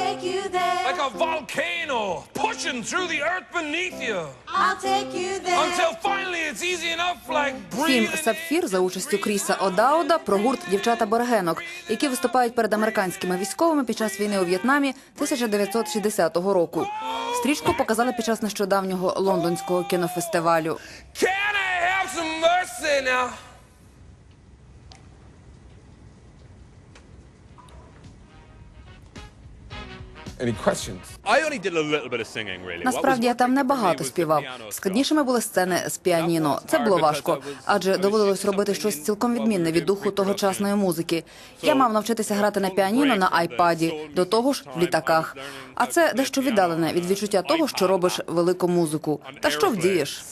take you there. like a volcano pushing through the earth beneath you I'll take you there. until finally it's easy enough like Фільм. Сапфір за участю Кріса Одауда про гурт дівчата Боргенок, які виступають перед американськими військовими під час війни у В'єтнамі 1960 року. Стрічку показали під час нещодавнього лондонського кінофестивалю. Can I have some mercy now? Насправді я там небагато співав. Складнішими були сцени з піаніно. Це було важко, адже доводилось робити щось цілком відмінне від духу тогочасної музики. Я мав навчитися грати на піаніно на айпаді, до того ж в літаках. А це дещо віддалене від відчуття того, що робиш велику музику. Та що вдієш?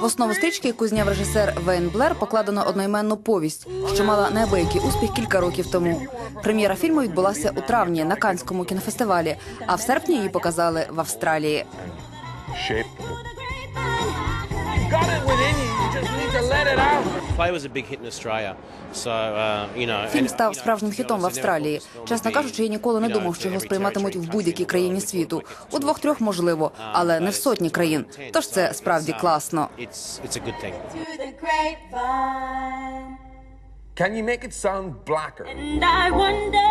В основу стрічки, яку зняв режисер Вейн Блер, покладено одноіменну повість, що мала неабиякий успіх кілька років тому. Прем'єра фільму відбулася у травні на Канському кінофестивалі, а в серпні її показали в Австралії. Got it within you. You just need to let it out. Uh. Фільм став справжнім хітом в Австралії. Чесно кажучи, я ніколи не думав, що його сприйматимуть в будь-якій країні світу. У двох-трьох можливо, але не в сотні країн. Тож це справді класно. It's it's a good thing. To the grapevine. Can you make it sound blacker? And I wonder.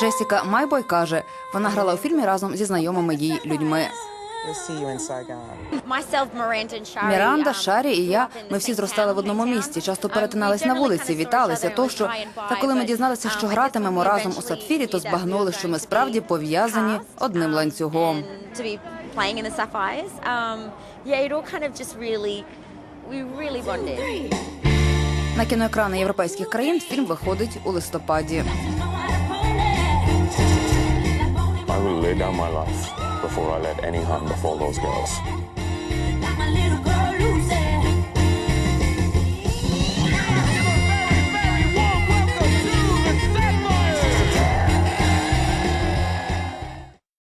Джесіка Майбой каже, вона грала у фільмі разом зі знайомими їй людьми. Міранда, um, Шарі і я. Ми the всі same зростали в одному місті, часто Um, перетинались we на вулиці, віталися. Тощо та коли ми дізналися, um, що гратимемо when we разом у сапфірі, то knew that we збагнули, were що ми going to справді be пов'язані одним um, ланцюгом. and to be playing in the Sapphires. Um, yeah, it all kind of just really, we really bonded. На кіноекрани європейських країн фільм виходить у листопаді. I will lay down my life before I let any harm befall those girls.